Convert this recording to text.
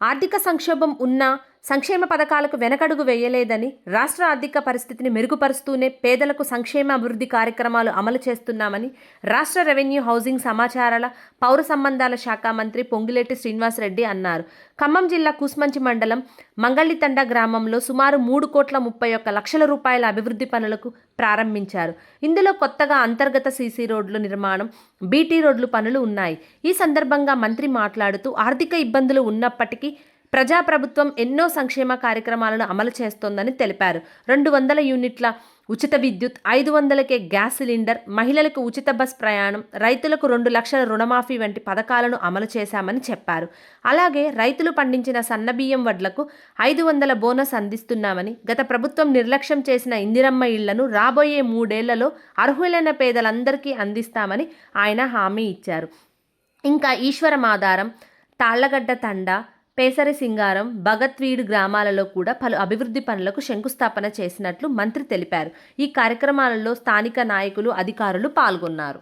ఆర్థిక సంక్షోభం ఉన్నా సంక్షేమ పథకాలకు వెనకడుగు వేయలేదని రాష్ట్ర ఆర్థిక పరిస్థితిని మెరుగుపరుస్తూనే పేదలకు సంక్షేమ అభివృద్ధి కార్యక్రమాలు అమలు చేస్తున్నామని రాష్ట్ర రెవెన్యూ హౌసింగ్ సమాచారాల పౌర సంబంధాల శాఖ మంత్రి పొంగిలేటి శ్రీనివాసరెడ్డి అన్నారు. ఖమ్మం జిల్లా కూస్మంచి మండలం మంగళితండ గ్రామంలో సుమారు మూడు కోట్ల ముప్పై ఒక్క లక్షల రూపాయల అభివృద్ధి పనులకు ప్రారంభించారు. ఇందులో కొత్తగా అంతర్గత సీసీ రోడ్లు నిర్మాణం బీటీ రోడ్లు పనులు ఉన్నాయి. ఈ సందర్భంగా మంత్రి మాట్లాడుతూ ఆర్థిక ఇబ్బందులు ఉన్నప్పటికీ ప్రజాప్రభుత్వం ఎన్నో సంక్షేమ కార్యక్రమాలను అమలు చేస్తోందని తెలిపారు. రెండు వందల యూనిట్ల ఉచిత విద్యుత్ ఐదు వందలకే గ్యాస్ సిలిండర్ మహిళలకు ఉచిత బస్ ప్రయాణం రైతులకు రెండు లక్షల రుణమాఫీ వంటి పథకాలను అమలు చేశామని చెప్పారు. అలాగే రైతులు పండించిన సన్నబియ్యం వడ్లకు ఐదు వందల బోనస్ అందిస్తున్నామని గత ప్రభుత్వం నిర్లక్ష్యం చేసిన ఇందిరమ్మ ఇళ్ళను రాబోయే మూడేళ్ళలో అర్హులైన పేదలందరికీ అందిస్తామని ఆయన హామీ ఇచ్చారు. ఇంకా ఈశ్వరమాధారం తాళ్ళగడ్డ తండ పేసరి సింగారం భగత్వీడు గ్రామాలలో కూడా పలు అభివృద్ధి పనులకు శంకుస్థాపన చేసినట్లు మంత్రి తెలిపారు. ఈ కార్యక్రమాలలో స్థానిక నాయకులు అధికారులు పాల్గొన్నారు.